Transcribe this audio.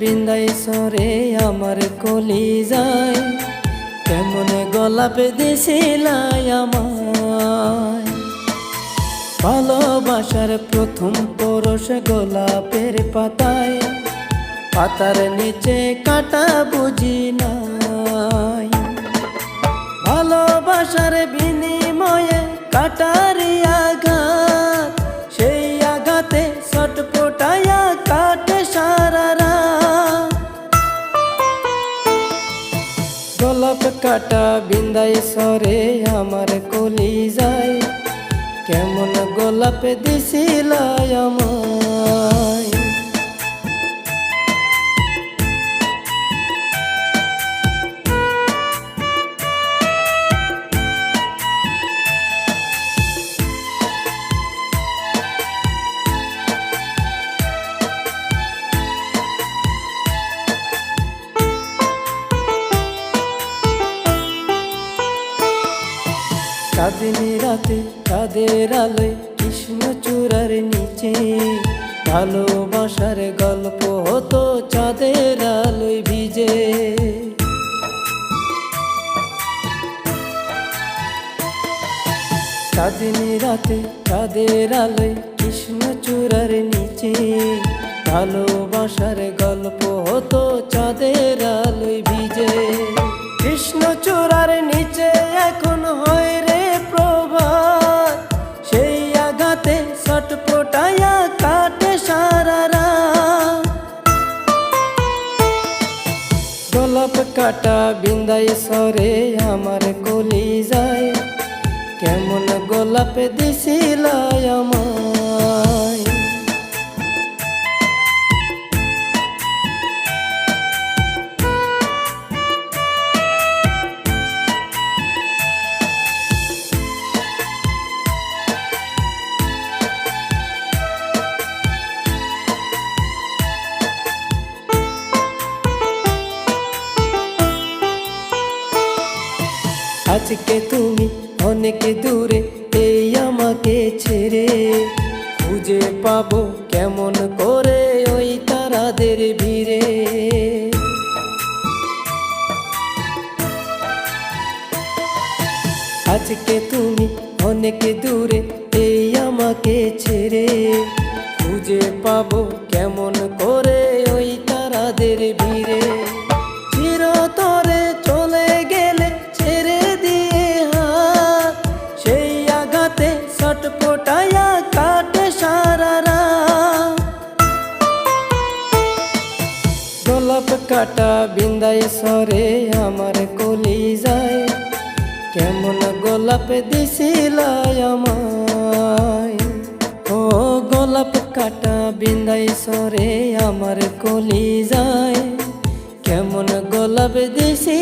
বিন্দাই সরে আমার কলি যায় কেমন গোলাপ দিছিলাই আমায়। ভালোবাসার প্রথম পরশ গোলাপের পাতায়, পাতার নিচে কাটা বুঝি নাই। ভালোবাসার বিনিময়ে কাটারি আঘাত কাটা বিন্দাই সরে আমার কলি যায় কেমন গোলাপ দিছিল আমায় কাদিনী রাতে কাদের আলোয় কৃষ্ণ চূড়ার নিচে। ভালোবাসার গল্প হতো চাঁদের আলোয় ভিজে। কাদিনী রাতে কাদের আলোয় কৃষ্ণ চূড়ার নিচে। ভালোবাসার গল্প হতো চাঁদের আলোয় ভিজে। কৃষ্ণ চূড়ার নিচে কাটা বিন্দাই সরে আমার কলি যায়। কেমন গোলাপ দিছিল আমায়। আজকে তুমি অনেক দূরে, এই আমাকে ছেড়ে। খুঁজে পাবো কেমন করে ওই তারাদের ভিড়ে। আজকে তুমি অনেক দূরে, এই আমাকে ছেড়ে। খুঁজে পাবো কেমন ছটপটায়া কাটে সারা। গোলাপ কাটা বিন্দাই সরে আমার কলি যায় কেমন গোলাপ দিছিলায় আমায়। ও গোলাপ কাটা বিন্দাই সরে আমার কলি যায় কেমন গোলাপ আমায়